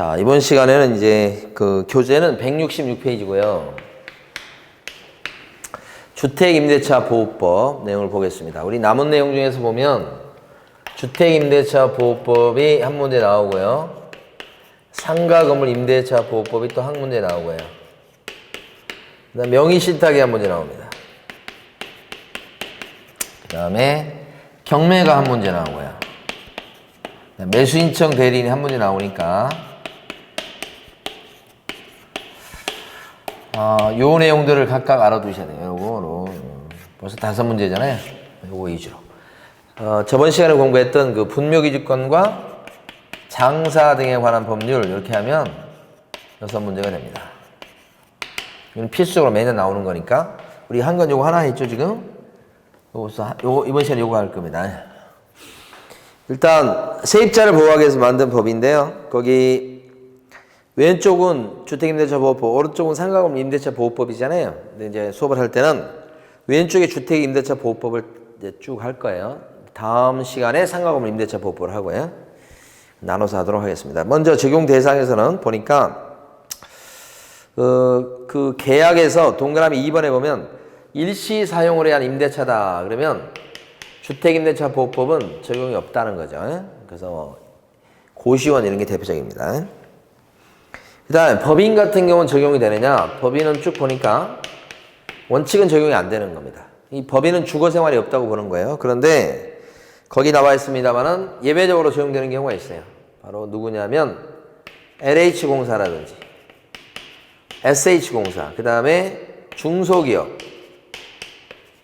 자, 이번 시간에는 이제 그 교재는 166페이지고요. 주택임대차 보호법 내용을 보겠습니다. 우리 남은 내용 중에서 보면 주택임대차 보호법이 한 문제 나오고요. 상가 건물 임대차 보호법이 또 한 문제 나오고요. 그다음 명의 신탁이 한 문제 나옵니다. 그다음에 경매가 한 문제 나오고요. 매수인청 대리인이 한 문제 나오니까 어, 요 내용들을 각각 알아두셔야 돼요. 요거로 벌써 다섯 문제잖아요. 요거 위주로. 어, 저번 시간에 공부했던 그 분묘기지권과 장사 등에 관한 법률 이렇게 하면 여섯 문제가 됩니다. 이건 필수적으로 매년 나오는 거니까 우리 한 건 요거 하나 있죠 지금? 요거 요거 이번 시간에 요거 할 겁니다. 일단 세입자를 보호하기 위해서 만든 법인데요. 거기 왼쪽은 주택임대차 보호법, 오른쪽은 상가금 임대차 보호법이잖아요. 근데 이제 수업을 할 때는 왼쪽에 주택임대차 보호법을 이제 쭉 할 거예요. 다음 시간에 상가금 임대차 보호법을 하고요. 나눠서 하도록 하겠습니다. 먼저 적용 대상에서는 보니까 그, 그 계약에서 동그라미 2번에 보면 일시 사용을 위한 임대차다. 그러면 주택임대차 보호법은 적용이 없다는 거죠. 그래서 고시원 이런 게 대표적입니다. 그 다음에 법인 같은 경우는 적용이 되느냐? 법인은 쭉 보니까 원칙은 적용이 안 되는 겁니다. 이 법인은 주거 생활이 없다고 보는 거예요. 그런데 거기 나와 있습니다만은 예외적으로 적용되는 경우가 있어요. 바로 누구냐면 LH공사라든지 SH공사, 그 다음에 중소기업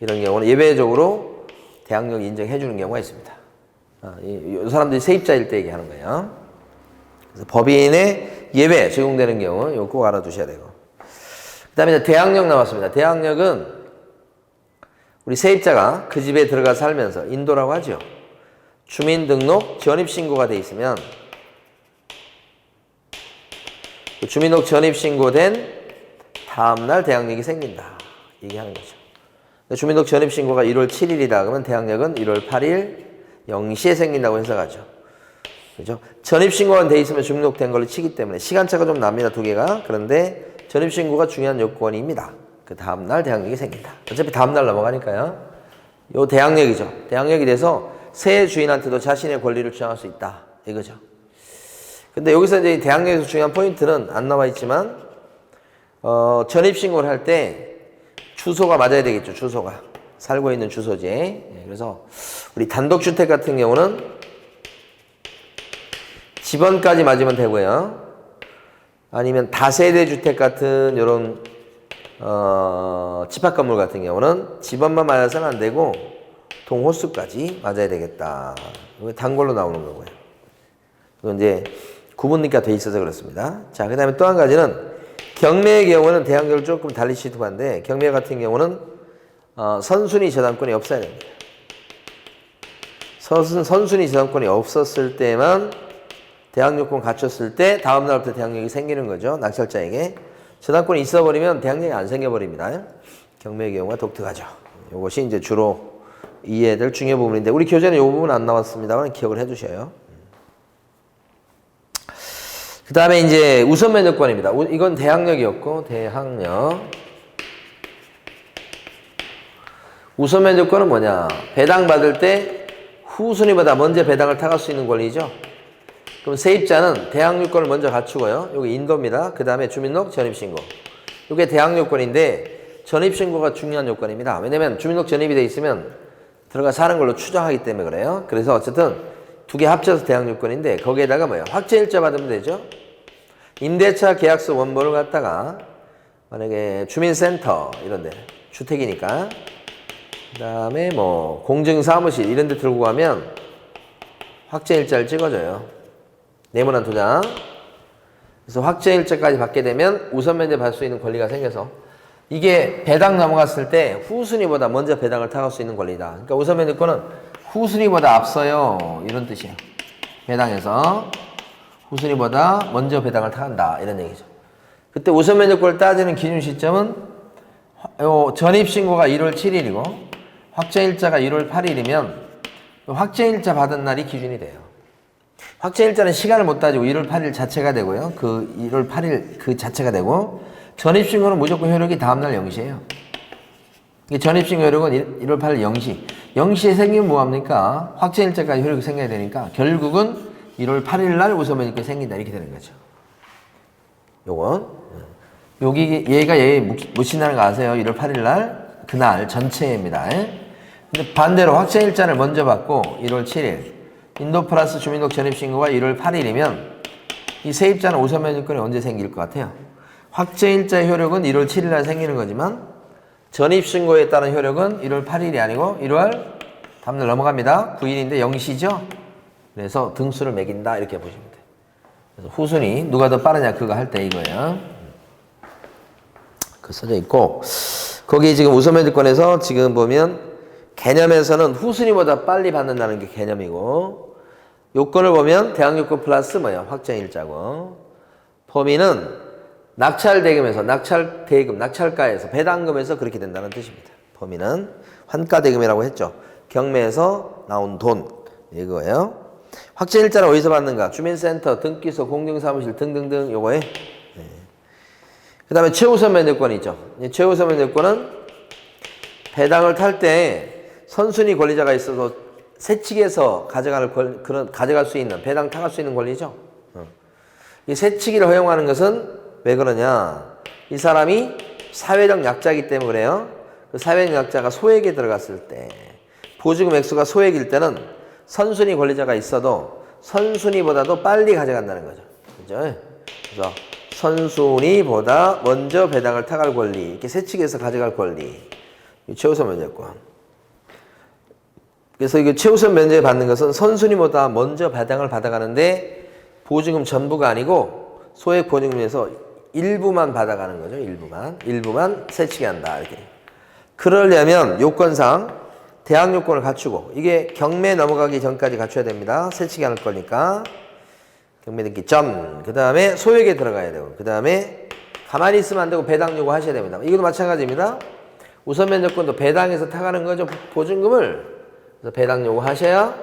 이런 경우는 예외적으로 대항력 인정해 주는 경우가 있습니다. 아, 이, 이 사람들이 세입자일 때 얘기하는 거예요. 그래서 법인의 예외 적용되는 경우 이거 꼭 알아두셔야 되고. 그 다음에 이제 대항력 나왔습니다. 대항력은 우리 세입자가 그 집에 들어가 살면서 인도라고 하죠. 주민등록 전입신고가 돼 있으면 그 주민등록 전입신고된 다음날 대항력이 생긴다. 얘기하는 거죠. 주민등록 전입신고가 1월 7일이다. 그러면 대항력은 1월 8일 0시에 생긴다고 해석하죠. 그죠? 전입신고가 돼 있으면 주민등록된 걸로 치기 때문에 시간차가 좀 납니다. 두 개가. 그런데 전입신고가 중요한 요건입니다. 그 다음날 대항력이 생긴다. 어차피 다음날 넘어가니까요. 요 대항력이죠. 대항력이 돼서 새 주인한테도 자신의 권리를 주장할 수 있다. 이거죠. 근데 여기서 이제 대항력에서 중요한 포인트는 안 나와 있지만, 어, 전입신고를 할 때 주소가 맞아야 되겠죠. 주소가. 살고 있는 주소지. 예, 그래서 우리 단독주택 같은 경우는 집원까지 맞으면 되고요. 아니면 다세대 주택 같은 이런 어, 집합 건물 같은 경우는 집원만 맞아서는 안 되고 동호수까지 맞아야 되겠다. 단골로 나오는 거고요. 이건 이제 구분니까 돼 있어서 그렇습니다. 자, 그 다음에 또 한 가지는 경매의 경우는 대항력을 조금 달리 시도한데 경매 같은 경우는 어, 선순위 저당권이 없어야 됩니다. 선, 선순위 저당권이 없었을 때만 대항력권 갖췄을 때 다음 날부터 대항력이 생기는 거죠. 낙찰자에게. 저당권이 있어버리면 대항력이 안 생겨버립니다. 경매의 경우가 독특하죠. 이것이 이제 주로 이해될 중요 부분인데 우리 교재는 이 부분 안 나왔습니다만 기억을 해두셔요. 그 다음에 이제 우선 면접권입니다. 이건 대항력이었고 대항력. 우선 면접권은 뭐냐? 배당 받을 때 후순위보다 먼저 배당을 타갈 수 있는 권리죠. 그럼 세입자는 대항력권을 먼저 갖추고요. 여기 인도입니다. 그 다음에 주민등록 전입신고. 이게 대항력권인데 전입신고가 중요한 요건입니다. 왜냐면 주민등록 전입이 돼 있으면 들어가 사는 걸로 추정하기 때문에 그래요. 그래서 어쨌든 두 개 합쳐서 대항력권인데 거기에다가 뭐예요? 확정일자 받으면 되죠. 임대차 계약서 원본을 갖다가 만약에 주민센터 이런 데 주택이니까 그 다음에 뭐 공증사무실 이런 데 들고 가면 확정일자를 찍어줘요. 네모난 도장. 그래서 확정일자까지 받게 되면 우선 면제 받을 수 있는 권리가 생겨서 이게 배당 넘어갔을 때 후순위보다 먼저 배당을 타갈 수 있는 권리다. 그러니까 우선 면제권은 후순위보다 앞서요. 이런 뜻이에요. 배당에서 후순위보다 먼저 배당을 타간다. 이런 얘기죠. 그때 우선 면제권을 따지는 기준 시점은 전입신고가 1월 7일이고 확정일자가 1월 8일이면 확정일자 받은 날이 기준이 돼요. 확정일자는 시간을 못 따지고 1월 8일 자체가 되고요. 그 1월 8일 그 자체가 되고 전입신고는 무조건 효력이 다음날 0시예요. 이게 전입신고 효력은 1월 8일 0시. 0시에 생기면 뭐합니까? 확정일자까지 효력이 생겨야 되니까 결국은 1월 8일 날 우선면니까 생긴다 이렇게 되는 거죠. 요건 여기 얘가 얘 무신하는 거 아세요? 1월 8일 날 그날 전체입니다. 근데 반대로 확정일자를 먼저 받고 1월 7일 인도 플러스 주민등록 전입신고가 1월 8일이면 이 세입자는 요건이 언제 생길 것 같아요? 확정일자의 효력은 1월 7일 날 생기는 거지만 전입신고에 따른 효력은 1월 8일이 아니고 1월 다음날 넘어갑니다. 9일인데 0시죠? 그래서 등수를 매긴다 이렇게 보시면 돼요. 그래서 후순위 누가 더 빠르냐 그거 할 때 이거예요. 그 써져 있고 거기 지금 우선면접권에서 지금 보면 개념에서는 후순위보다 빨리 받는다는 게 개념이고 요건을 보면 대항 요건 플러스 뭐야 확정 일자고 범위는 낙찰 대금에서 낙찰 대금 낙찰가에서 배당금에서 그렇게 된다는 뜻입니다. 범위는 환가 대금이라고 했죠. 경매에서 나온 돈 이거예요. 확정 일자는 어디서 받는가? 주민센터, 등기소, 공중사무실 등등등 요거에 그 다음에 최우선 면접권이죠. 이 최우선 면접권은 배당을 탈 때 선순위 권리자가 있어서 세칙에서 가져갈 권, 그런 가져갈 수 있는 배당 타갈 수 있는 권리죠. 어. 이 세칙을 허용하는 것은 왜 그러냐? 이 사람이 사회적 약자이기 때문에 그래요. 그 사회적 약자가 소액에 들어갔을 때 보증금 액수가 소액일 때는 선순위 권리자가 있어도 선순위보다도 빨리 가져간다는 거죠. 그죠? 그래서 선순위보다 먼저 배당을 타갈 권리, 이렇게 세칙에서 가져갈 권리, 최우선 면제권. 그래서 이게 최우선 면제 받는 것은 선순위보다 먼저 배당을 받아가는데 보증금 전부가 아니고 소액 보증금에서 일부만 받아가는 거죠. 일부만, 일부만 세치게 한다 이렇게. 그러려면 요건상 대항 요건을 갖추고 이게 경매 넘어가기 전까지 갖춰야 됩니다. 세치게 하는 거니까. 경매 등기 점. 그 다음에 소액에 들어가야 되고. 그 다음에 가만히 있으면 안 되고 배당 요구 하셔야 됩니다. 이것도 마찬가지입니다. 우선 면접권도 배당에서 타가는 거죠. 보증금을. 그래서 배당 요구하셔야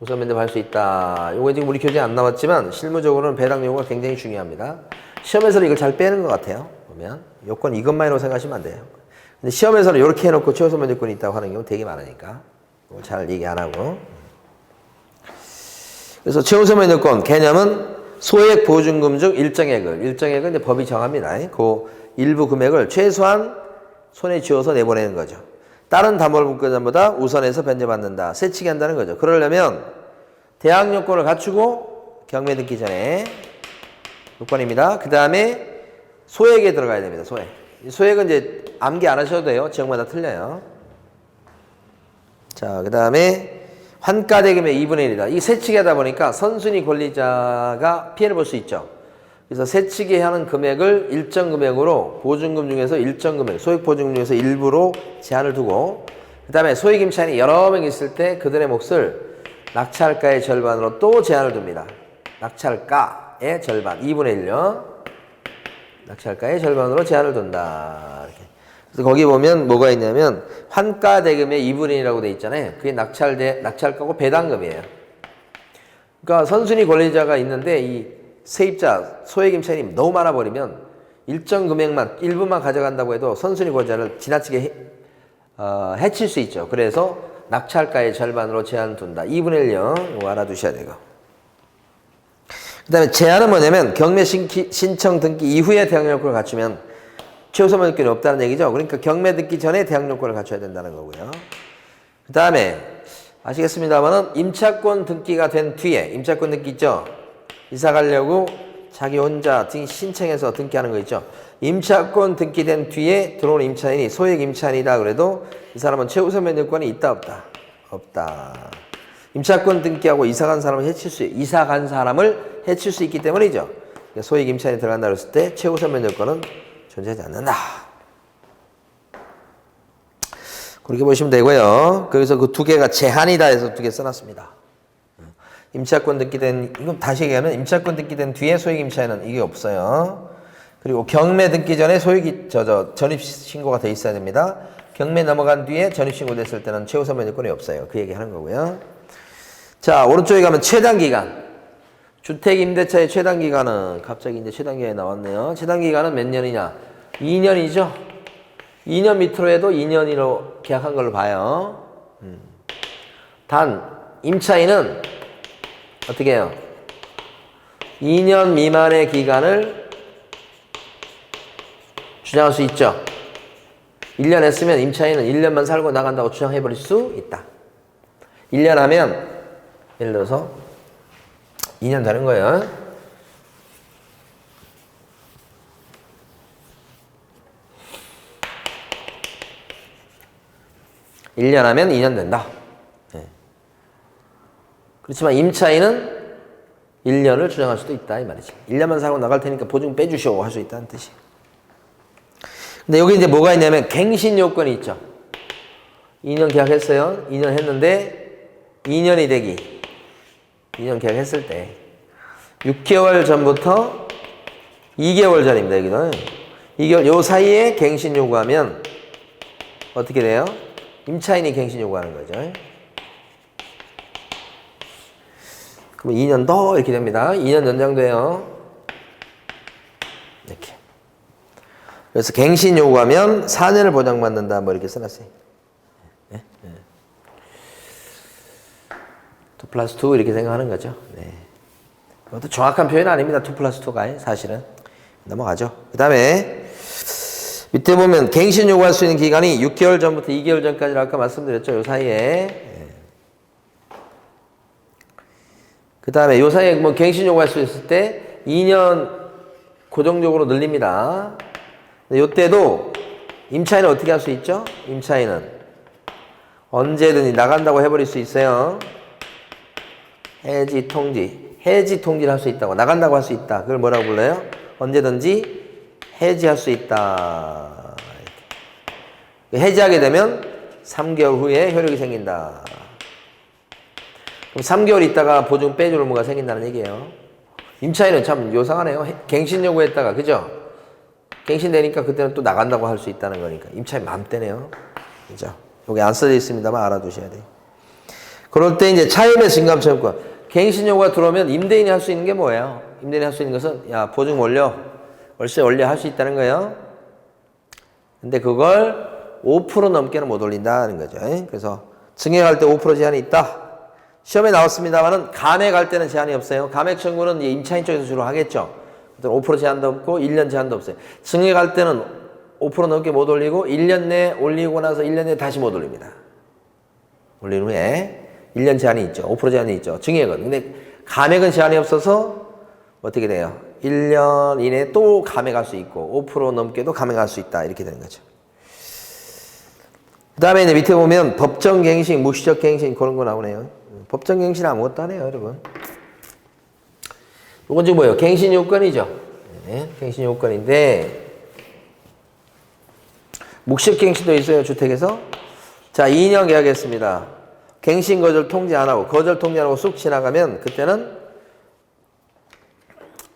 우선 면접할 수 있다. 요거 지금 우리 교재 안 나왔지만 실무적으로는 배당 요구가 굉장히 중요합니다. 시험에서는 이걸 잘 빼는 것 같아요. 보면 요건 이것만으로 생각하시면 안 돼요. 근데 시험에서는 이렇게 해놓고 최우선 면접권이 있다고 하는 경우 되게 많으니까 잘 얘기 안 하고. 그래서 최우선 면접권 개념은 소액 보증금 중 일정액을 일정액은 이제 법이 정합니다. 그 일부 금액을 최소한 손에 쥐어서 내보내는 거죠. 다른 담보물권자보다 우선해서 변제받는다. 세치게 한다는 거죠. 그러려면 대항 요건을 갖추고 경매 듣기 전에 요건입니다. 그 다음에 소액에 들어가야 됩니다. 소액. 소액은 이제 암기 안 하셔도 돼요. 지역마다 틀려요. 자, 그 다음에 환가 대금의 2분의 1이다. 이 세치기 하다 보니까 선순위 권리자가 피해를 볼 수 있죠. 그래서 세치기 하는 금액을 일정 금액으로 보증금 중에서 일정 금액, 소액 보증금 중에서 일부로 제한을 두고 그 다음에 소액 임차인이 여러 명 있을 때 그들의 몫을 낙찰가의 절반으로 또 제한을 둡니다. 낙찰가의 절반, 2분의 1요. 낙찰가의 절반으로 제한을 둔다. 이렇게. 그래서 거기 보면 뭐가 있냐면 환가 대금의 2분의 1이라고 돼 있잖아요. 그게 낙찰대 낙찰가고 배당금이에요. 그러니까 선순위 권리자가 있는데 이 세입자 소액 임차인이 너무 많아 버리면 일정 금액만 일부만 가져간다고 해도 선순위 권자를 지나치게 해, 어, 해칠 수 있죠. 그래서 낙찰가의 절반으로 제한 둔다. 2분의 1요. 이거 알아두셔야 되고. 그 다음에 제한은 뭐냐면 경매 신기, 신청 등기 이후에 대항 요건을 갖추면 최우선 요건이 없다는 얘기죠. 그러니까 경매 듣기 전에 대항 요건을 갖춰야 된다는 거고요. 그 다음에 아시겠습니다만은 임차권 등기가 된 뒤에 임차권 등기 있죠. 이사 가려고 자기 혼자 등 신청해서 등기하는 거 있죠. 임차권 등기된 뒤에 들어온 임차인이 소액 임차인이다 그래도 이 사람은 최우선 면접권이 있다 없다 없다. 임차권 등기하고 이사 간 사람을 해칠 수 이사 간 사람을 해칠 수 있기 때문이죠. 그러니까 소액 임차인이 들어간다 그랬을 때 최우선 면접권은 존재하지 않는다. 그렇게 보시면 되고요. 그래서 그 두 개가 제한이다 해서 두 개 써놨습니다. 임차권 등기된 이건 다시 얘기하면 임차권 등기된 뒤에 소액 임차인은 이게 없어요. 그리고 경매 등기 전에 소액이 저저 전입 신고가 돼 있어야 됩니다. 경매 넘어간 뒤에 전입 신고 됐을 때는 최우선 면접권이 없어요. 그 얘기 하는 거고요. 자 오른쪽에 가면 최단 기간 주택 임대차의 최단 기간은 갑자기 이제 최단 기간이 나왔네요. 최단 기간은 몇 년이냐? 2년이죠. 2년 밑으로 해도 2년으로 계약한 걸로 봐요. 음. 단 임차인은 어떻게 해요? 2년 미만의 기간을 주장할 수 있죠. 1년 했으면 임차인은 1년만 살고 나간다고 주장해 버릴 수 있다. 1년 하면 예를 들어서 2년 되는 거예요. 일년 하면 2년 된다. 예. 그렇지만 임차인은 1년을 주장할 수도 있다 이 말이지. 1년만 살고 나갈 테니까 보증 빼주시오 할 수 있다는 뜻이. 근데 여기 이제 뭐가 있냐면 갱신 요건이 있죠. 2년 계약했어요. 2년 했는데 2년이 되기. 2년 계약했을 때 6개월 전부터 2개월 전입니다. 여기는 2개월 요 사이에 갱신 요구하면 어떻게 돼요? 임차인이 갱신 요구하는 거죠. 그럼 2년 더 이렇게 됩니다. 2년 연장돼요. 이렇게. 그래서 갱신 요구하면 4년을 보장받는다. 뭐 이렇게 써놨어요. 네? 네. 2 플러스 2 이렇게 생각하는 거죠. 네. 그것도 정확한 표현 아닙니다. 2 플러스 2가 사실은. 넘어가죠. 그 다음에 밑에 보면 갱신 요구할 수 있는 기간이 6개월 전부터 2개월 전까지 아까 말씀드렸죠. 요 사이에. 그 다음에 요 사이에 뭐 갱신 요구할 수 있을 때 2년 고정적으로 늘립니다. 요때도 임차인은 어떻게 할 수 있죠? 임차인은 언제든지 나간다고 해버릴 수 있어요. 해지 통지. 해지 통지를 할 수 있다고. 나간다고 할 수 있다. 그걸 뭐라고 불러요? 언제든지 해지할 수 있다. 해지하게 되면 3개월 후에 효력이 생긴다. 그럼 3개월 있다가 보증 빼줄 의무가 생긴다는 얘기예요. 임차인은 참 요상하네요. 해- 갱신 요구했다가, 그죠? 갱신되니까 그때는 또 나간다고 할 수 있다는 거니까. 임차인 마음대네요. 그죠? 여기 안 써져 있습니다만 알아두셔야 돼요. 그럴 때 이제 차임의 증감청구권. 갱신 요구가 들어오면 임대인이 할 수 있는 게 뭐예요? 임대인이 할 수 있는 것은 야 보증 올려 월세 올려 할수 있다는 거예요. 근데 그걸 5% 넘게는 못 올린다는 거죠. 그래서 증액할 때 5% 제한이 있다. 시험에 나왔습니다만은 감액할 때는 제한이 없어요. 감액 청구는 임차인 쪽에서 주로 하겠죠. 5% 제한도 없고 1년 제한도 없어요. 증액할 때는 5% 넘게 못 올리고 1년 내에 올리고 나서 1년 내에 다시 못 올립니다. 올린 후에 1년 제한이 있죠. 5% 제한이 있죠. 증액은. 근데 감액은 제한이 없어서 어떻게 돼요? 1년 이내에 또 감액할 수 있고 5% 넘게도 감액할 수 있다. 이렇게 되는 거죠. 그 다음에 밑에 보면 법정 갱신, 무시적 갱신 그런 거 나오네요. 법정 갱신 아무것도 안 해요, 여러분. 이건 지금 뭐예요? 갱신 요건이죠. 네, 갱신 요건인데 묵식 갱신도 있어요, 주택에서. 자, 2년 계약했습니다. 갱신 거절 통지 안 하고 거절 통지 안 하고 쑥 지나가면 그때는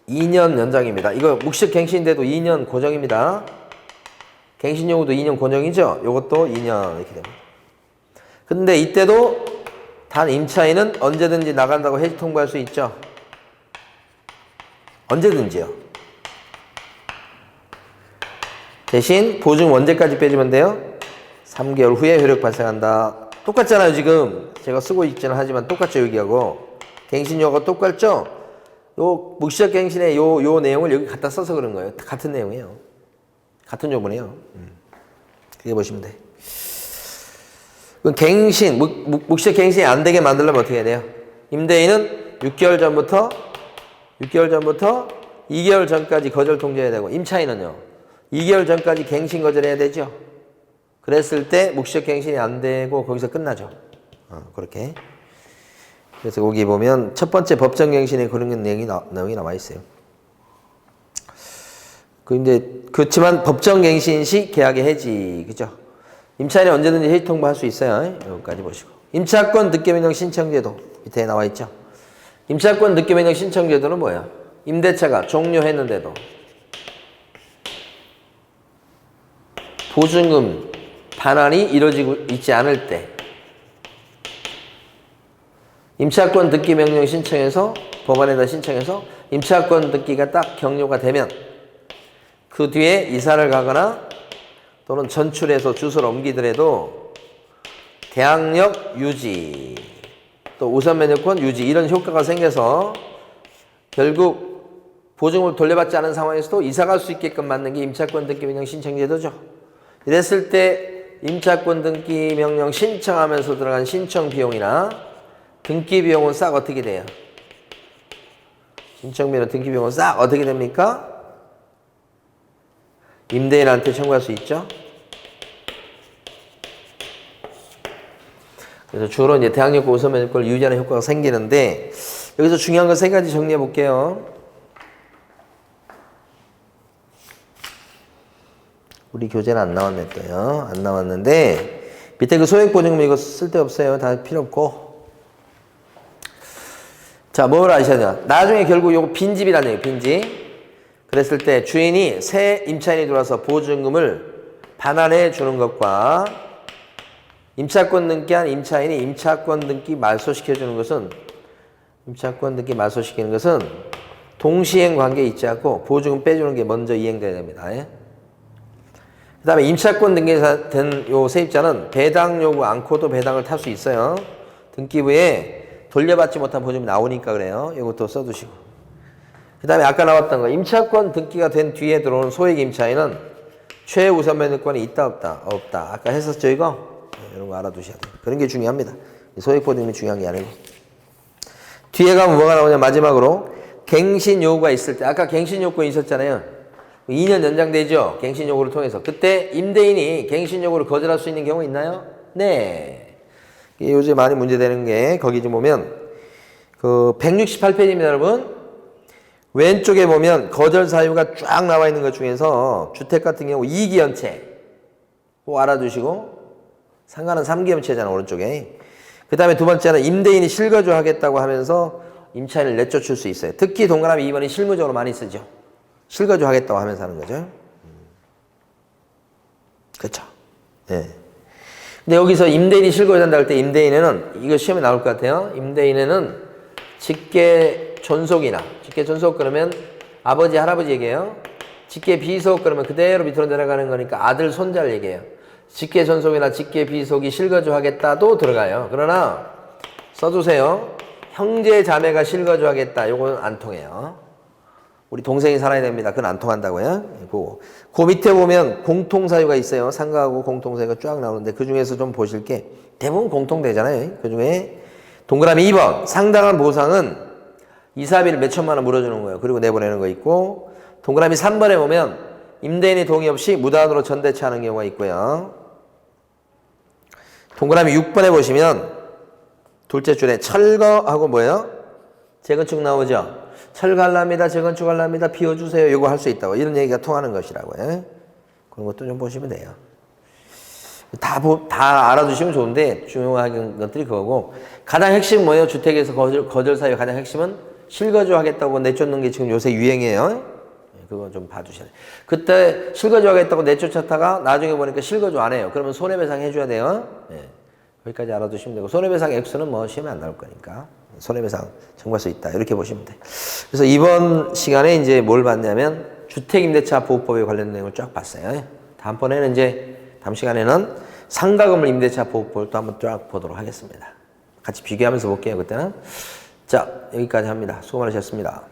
2년 연장입니다. 이거 묵식 갱신인데도 2년 고정입니다. 갱신 요구도 2년 고정이죠. 요것도 2년 이렇게 됩니다. 근데 이때도 단 임차인은 언제든지 나간다고 해지 통보할 수 있죠. 언제든지요. 대신 보증 언제까지 빼주면 돼요? 3개월 후에 효력 발생한다. 똑같잖아요, 지금. 제가 쓰고 있지는 하지만 똑같죠, 여기하고. 갱신료가 똑같죠? 요, 묵시적 갱신의 요, 요 내용을 여기 갖다 써서 그런 거예요. 같은 내용이에요. 같은 요문이에요. 음. 그게 보시면 돼. 그 갱신, 묵시적 갱신이 안 되게 만들려면 어떻게 해야 돼요? 임대인은 6개월 전부터 6개월 전부터 2개월 전까지 거절 통지해야 되고 임차인은요. 2개월 전까지 갱신 거절해야 되죠. 그랬을 때 묵시적 갱신이 안 되고 거기서 끝나죠. 어, 그렇게. 그래서 거기 보면 첫 번째 법정 갱신에 그런 내용이, 나, 내용이 나와 있어요. 그 이제 그렇지만 법정 갱신 시 계약의 해지 그죠? 임차인이 언제든지 해지 통보할 수 있어요. 여기까지 보시고 임차권 득개명령 신청제도 밑에 나와 있죠. 임차권 득개명령 신청제도는 뭐야? 임대차가 종료했는데도 보증금 반환이 이루어지고 있지 않을 때 임차권 득기명령 신청해서 법원에다 신청해서 임차권 등기가 딱 격려가 되면 그 뒤에 이사를 가거나 또는 전출해서 주소를 옮기더라도 대항력 유지 또 우선 면역권 유지 이런 효과가 생겨서 결국 보증을 돌려받지 않은 상황에서도 이사 갈 수 있게끔 만든 게 임차권 등기 명령 신청 제도죠. 이랬을 때 임차권 등기 명령 신청하면서 들어간 신청 비용이나 등기 비용은 싹 어떻게 돼요? 신청비나 등기 비용은 싹 어떻게 됩니까? 임대인한테 청구할 수 있죠. 그래서 주로 이제 대항력과 우선면역권을 유지하는 효과가 생기는데 여기서 중요한 거 세 가지 정리해 볼게요. 우리 교재는 안 나왔네 또요. 안 나왔는데 밑에 그 소액 보증금 이거 쓸데없어요. 다 필요 없고. 자, 뭘 아셔야? 나중에 결국 요거 빈집이라는 얘기예요. 빈집. 그랬을 때 주인이 새 임차인이 들어와서 보증금을 반환해 주는 것과 임차권 등기한 임차인이 임차권 등기 말소시켜 주는 것은 임차권 등기 말소시키는 것은 동시행 관계에 있지 않고 보증금 빼주는 게 먼저 이행돼야 됩니다. 예? 그 다음에 임차권 등기된 요 세입자는 배당 요구 않고도 배당을 탈 수 있어요. 등기부에 돌려받지 못한 보증이 나오니까 그래요. 이것도 써두시고. 그 다음에 아까 나왔던 거 임차권 등기가 된 뒤에 들어오는 소액 임차인은 최우선 면허권이 있다 없다 없다 아까 했었죠 이거 네, 이런 거 알아두셔야 돼요. 그런 게 중요합니다. 소액 보증이 중요한 게 아니고. 뒤에 가면 뭐가 나오냐 마지막으로. 갱신 요구가 있을 때 아까 갱신 요건이 있었잖아요. 2년 연장되죠? 갱신 요구를 통해서. 그때 임대인이 갱신 요구를 거절할 수 있는 경우 있나요? 네. 요즘 많이 문제되는 게 거기 좀 보면 그 168페이지입니다 여러분. 왼쪽에 보면 거절 사유가 쫙 나와 있는 것 중에서 주택 같은 경우 2기연체. 꼭 알아두시고 상가는 3기연체잖아 오른쪽에 그 다음에 두 번째는 임대인이 실거주 하겠다고 하면서 임차인을 내쫓을 수 있어요 특히 동그라미 2번이 실무적으로 많이 쓰죠 실거주 하겠다고 하면서 하는 거죠 음. 그렇죠 예. 근데 여기서 임대인이 실거주한다 할 때 임대인에는 이거 시험에 나올 것 같아요 임대인에는 직계 존속이나 직계 존속 그러면 아버지 할아버지 얘기예요. 직계 비속 그러면 그대로 밑으로 내려가는 거니까 아들 손자를 얘기해요. 직계 존속이나 직계 비속이 실거주하겠다도 들어가요. 그러나 써두세요. 형제 자매가 실거주하겠다. 요거는 안 통해요. 우리 동생이 살아야 됩니다. 그건 안 통한다고요. 그, 그 밑에 보면 공통사유가 있어요. 상가하고 공통사유가 쫙 나오는데 그 중에서 좀 보실 게 대부분 공통되잖아요. 그 중에 동그라미 2번 상당한 보상은 이사비를 몇 천만 원 물어주는 거예요. 그리고 내보내는 거 있고 동그라미 3번에 보면 임대인의 동의 없이 무단으로 전대차하는 경우가 있고요. 동그라미 6번에 보시면 둘째 줄에 철거하고 뭐예요? 재건축 나오죠? 철거하랍니다. 재건축하랍니다. 비워주세요. 이거 할 수 있다고. 이런 얘기가 통하는 것이라고요. 그런 것도 좀 보시면 돼요. 다, 보, 다 알아두시면 좋은데 중요한 것들이 그거고 가장 핵심 뭐예요? 주택에서 거절, 거절 사유 가장 핵심은 실거주 하겠다고 내쫓는 게 지금 요새 유행이에요. 네, 그거 좀 봐주셔야 돼요. 그때 실거주 하겠다고 내쫓았다가 나중에 보니까 실거주 안 해요. 그러면 손해배상 해줘야 돼요. 네. 거기까지 알아두시면 되고 손해배상 액수는 뭐 시험에 안 나올 거니까 손해배상 청구할 수 있다 이렇게 보시면 돼요. 그래서 이번 시간에 이제 뭘 봤냐면 주택임대차 보호법에 관련 내용을 쫙 봤어요. 다음번에는 이제 다음 시간에는 상가건물 임대차 보호법을 또 한번 쫙 보도록 하겠습니다. 같이 비교하면서 볼게요, 그때는. 자, 여기까지 합니다. 수고 많으셨습니다.